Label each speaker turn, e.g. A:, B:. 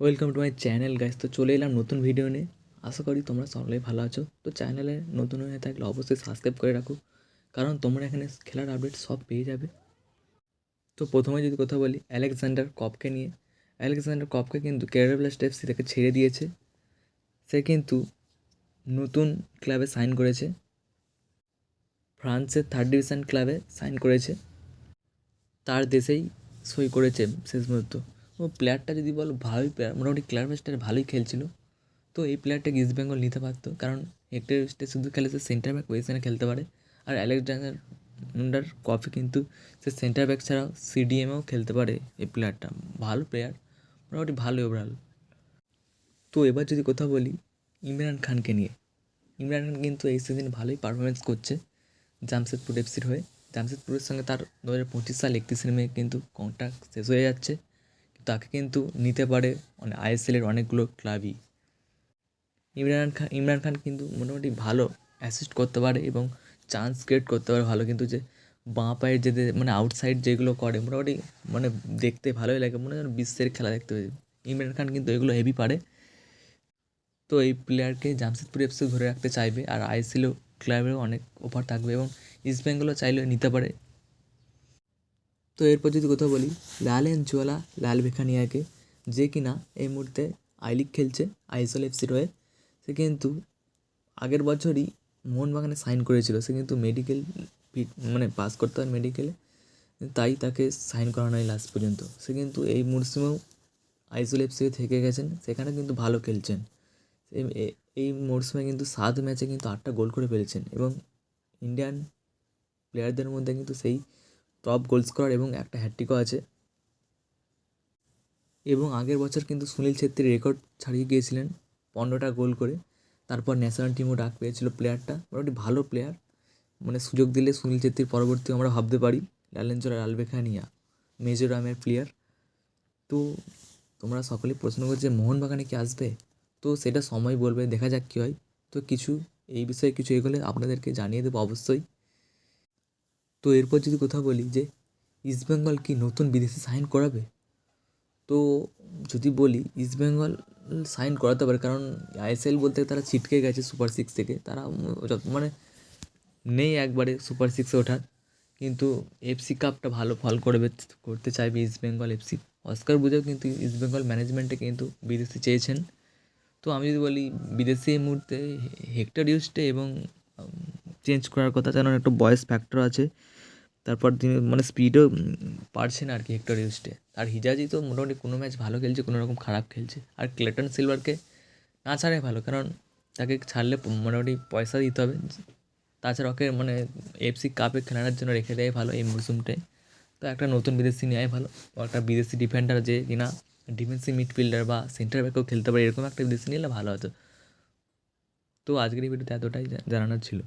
A: Welcome to my channel guys তো চলে এলাম নতুন ভিডিও নিয়ে। আশা করি তোমরা সকলেই ভালো আছো। তো চ্যানেলে নতুন হয়ে থাকলে অবশ্যই সাবস্ক্রাইব করে রাখো। কারণ তোমরা এখানে খেলার আপডেট সব পেয়ে যাবে। তো প্রথমে যদি কথা বলি অ্যালেকজান্ডার কপকে নিয়ে। অ্যালেকজান্ডার কপকে কিন্তু কেরালা ব্লাস্ট এফসি থেকে ছেড়ে দিয়েছে। সে কিন্তু নতুন ক্লাবে সাইন করেছে। ফ্রান্সের থার্ড ডিভিশন ক্লাবে সাইন করেছে। তার দেশেই সই করেছে শেষ মুহূর্ত। ও প্লেয়ারটা যদি বলো, ভালোই প্লেয়ার মোটামুটি ক্লাব ম্যাচটা ভালোই খেলছিল। তো এই প্লেয়ারটাকে ইস্ট বেঙ্গল নিতে পারতো, কারণ হেক্টর স্টে শুধু খেলে সে সেন্টার ব্যাক পজিশনে খেলতে পারে। আর অ্যালেকজান্ডার মুন্ডার কফি কিন্তু সে সেন্টার ব্যাক ছাড়াও সিডিএমেও খেলতে পারে এই প্লেয়ারটা ভালো প্লেয়ার মোটামুটি ভালো ওভারঅল তো এবার যদি কথা বলি ইমরান খানকে নিয়ে। ইমরান খান কিন্তু এই সিজনে ভালোই পারফরমেন্স করছে জামশেদপুর এফসির হয়ে। জামশেদপুরের সঙ্গে তার দু হাজার পঁচিশ সাল একত্রিশে মে কিন্তু কন্ট্রাক্ট শেষ হয়ে যাচ্ছে। তাকে কিন্তু নিতে পারে। মানে আইএসএলের অনেকগুলো ক্লাবই ইমরান খান ইমরান খান কিন্তু মোটামুটি ভালো অ্যাসিস্ট করতে পারে এবং চান্স ক্রিয়েট করতে পারে ভালো। কিন্তু যে বাঁ পায়ের যে মানে আউটসাইড যেগুলো করে, মোটামুটি মানে দেখতে ভালোই লাগে। মনে হয় বিশ্বের খেলা দেখতে পাই। ইমরান খান কিন্তু এগুলো হেভি পারে। তো এই প্লেয়ারকে জামশেদপুর এফসি ধরে রাখতে চাইবে। আর আইএসএলও ক্লাবেও অনেক অফার থাকবে এবং ইস্ট বেঙ্গলও চাইলেও নিতে পারে। তো এরপর যদি কথা বলি লালেন জোয়ালা লাল ভেখানিয়াকে, যে কিনা এই মুহূর্তে আই লিগ খেলছে আইএসএল এফসির হয়ে সে কিন্তু আগের বছরই মোহনবাগানে সাইন করেছিল। সে কিন্তু মেডিকেল মানে পাস করতে হয় মেডিকেলে তাই তাকে সাইন করানো হয় লাস্ট পর্যন্ত। সে কিন্তু এই মরশুমেও আইএসএল এফসি থেকে গেছেন, সেখানে কিন্তু ভালো খেলছেন। এই মরশুমে কিন্তু সাত ম্যাচে কিন্তু আটটা গোল করে ফেলেছেন এবং ইন্ডিয়ান প্লেয়ারদের মধ্যে কিন্তু সেই টপ গোল স্কোরার এবং একটা হ্যাট্রিকও আছে। এবং আগের বছর কিন্তু সুনীল ছেত্রী রেকর্ড ছাড়িয়ে গিয়েছিলেন পনেরোটা গোল করে। তারপর ন্যাশনাল টিমও ডাক পেয়েছিল প্লেয়ারটা মোটামুটি ভালো প্লেয়ার মানে সুযোগ দিলে সুনীল ছেত্রীর পরবর্তী আমরা ভাবতে পারি। লালেনচোরা আলবেখানিয়া মিজোরামের প্লেয়ার তো তোমরা সকলেই প্রশ্ন করছে মোহনবাগানে কি আসবে? তো সেটা সময় বলবে, দেখা যাক কী হয়। তো কিছু, এই বিষয়ে কিছু এগোলে আপনাদেরকে জানিয়ে দেবো অবশ্যই। তো এরপর যদি কথা বলি যে ইস্টবেঙ্গল কি নতুন বিদেশি সাইন করাবে? তো যদি বলি ইস্টবেঙ্গল সাইন করাতে পারে, কারণ আইএসএল বলতে তারা ছিটকে গেছে সুপার সিক্স থেকে। তারা মানে নেই একবারে সুপার সিক্সে ওঠার। কিন্তু এফসি কাপটা ভালো ফল করবে, করতে চাইবে ইস্টবেঙ্গল এফসি অস্কার বুঝেও কিন্তু ইস্টবেঙ্গল ম্যানেজমেন্টে কিন্তু বিদেশি চেয়েছেন। তো আমি যদি বলি বিদেশি এই মুহূর্তে হেক্টর ইউস্টে এবং চেঞ্জ করার কথা কারণ একটু বয়স ফ্যাক্টর আছে তারপর তিনি মানে স্পিডও পারছে না আর কি হেক্টর ইউস্টে আর হিজাজি তো মোটামুটি কোনো ম্যাচ ভালো খেলছে, কোনো রকম খারাপ খেলছে। আর ক্লেটন সিলভারকে না ছাড়াই ভালো, কারণ তাকে ছাড়লে মোটামুটি পয়সা দিতে হবে। তাছাড়া ওকে মানে এফসি কাপে খেলানোর জন্য রেখে দেয় ভালো এই মরশুমটায় তো একটা নতুন বিদেশি নেওয়াই ভালো। একটা বিদেশি ডিফেন্ডার যে কিনা ডিফেন্সিভ মিডফিল্ডার বা সেন্টার ব্যাকেও খেলতে পারে, এরকম একটা বিদেশি নিলে ভালো হতো। তো আজকের এই ভিডিওতে এতটাই জানানোর ছিল।